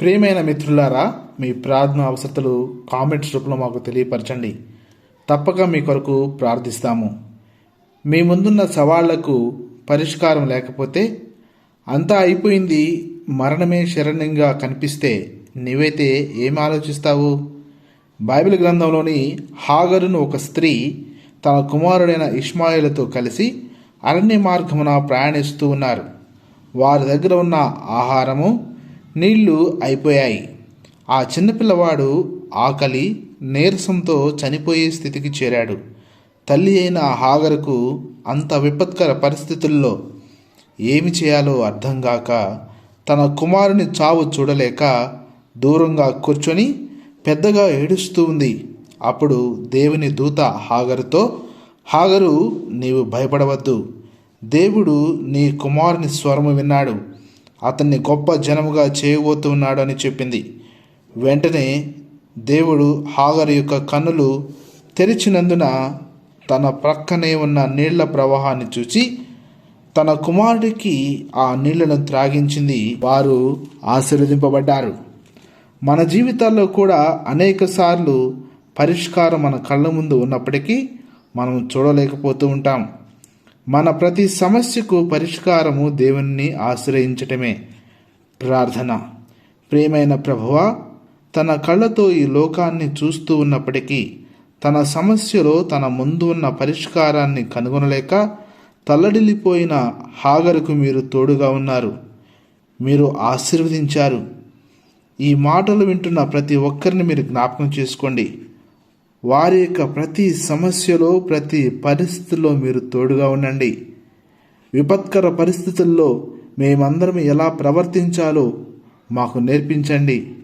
ప్రియమైన మిత్రులారా మీ ప్రార్థన అవసరతలు కామెంట్స్ రూపంలో మాకు తెలియపరచండి. తప్పక మీ కొరకు ప్రార్థిస్తాము. మీ ముందున్న సవాళ్ళకు పరిష్కారం లేకపోతే అంతా అయిపోయింది మరణమే శరణ్యంగా కనిపిస్తే నీవైతే ఏం ఆలోచిస్తావు? బైబిల్ గ్రంథంలోని హాగరును ఒక స్త్రీ తన కుమారుడైన ఇష్మాయిలతో కలిసి అరణ్య మార్గమున ప్రయాణిస్తూ ఉన్నారు. వారి దగ్గర ఉన్న ఆహారము నీళ్ళు అయిపోయాయి. ఆ చిన్నపిల్లవాడు ఆకలి నీరసంతో చనిపోయే స్థితికి చేరాడు. తల్లి అయిన హాగరకు అంత విపత్కర పరిస్థితుల్లో ఏమి చేయాలో అర్థం కాక తన కుమారుని చావు చూడలేక దూరంగా కూర్చొని పెద్దగా ఏడుస్తూ ఉంది. అప్పుడు దేవుని దూత హాగరుతో హాగరు నీవు భయపడవద్దు. దేవుడు నీ కుమారుని స్వరము విన్నాడు. అతన్ని గొప్ప జనముగా చేయబోతున్నాడని చెప్పింది. వెంటనే దేవుడు హాగర్ యొక్క కన్నులు తెరిచినందున తన ప్రక్కనే ఉన్న నీళ్ళ ప్రవాహాన్ని చూచి తన కుమారుడికి ఆ నీళ్ళను త్రాగించింది. వారు ఆశీర్వదింపబడ్డారు. మన జీవితాల్లో కూడా అనేక సార్లు పరిష్కారం మన కళ్ళ ముందు ఉన్నప్పటికీ మనం చూడలేకపోతూ ఉంటాం. మన ప్రతి సమస్యకు పరిష్కారము దేవుణ్ణి ఆశ్రయించటమే ప్రార్థన. ప్రేమైన ప్రభువా తన కళ్ళతో ఈ లోకాన్ని చూస్తూ ఉన్నప్పటికీ తన సమస్యలో తన ముందు ఉన్న పరిష్కారాన్ని కనుగొనలేక తల్లడిల్లిపోయిన హాగరుకు మీరు తోడుగా ఉన్నారు. మీరు ఆశీర్వదించారు. ఈ మాటలు వింటున్న ప్రతి ఒక్కరిని మీరు జ్ఞాపకం చేసుకోండి. వారి యొక్క ప్రతి సమస్యలో ప్రతి పరిస్థితిలో మీరు తోడుగా ఉండండి. విపత్కర పరిస్థితుల్లో మేమందరం ఎలా ప్రవర్తించాలో మాకు నేర్పించండి.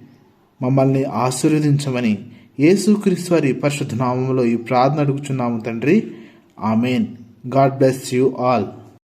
మమ్మల్ని ఆశీర్వదించమని యేసుక్రీస్తు వారి పరిశుద్ధనామంలో ఈ ప్రార్థన అడుగుచున్నాము తండ్రి. Amen. God bless you all.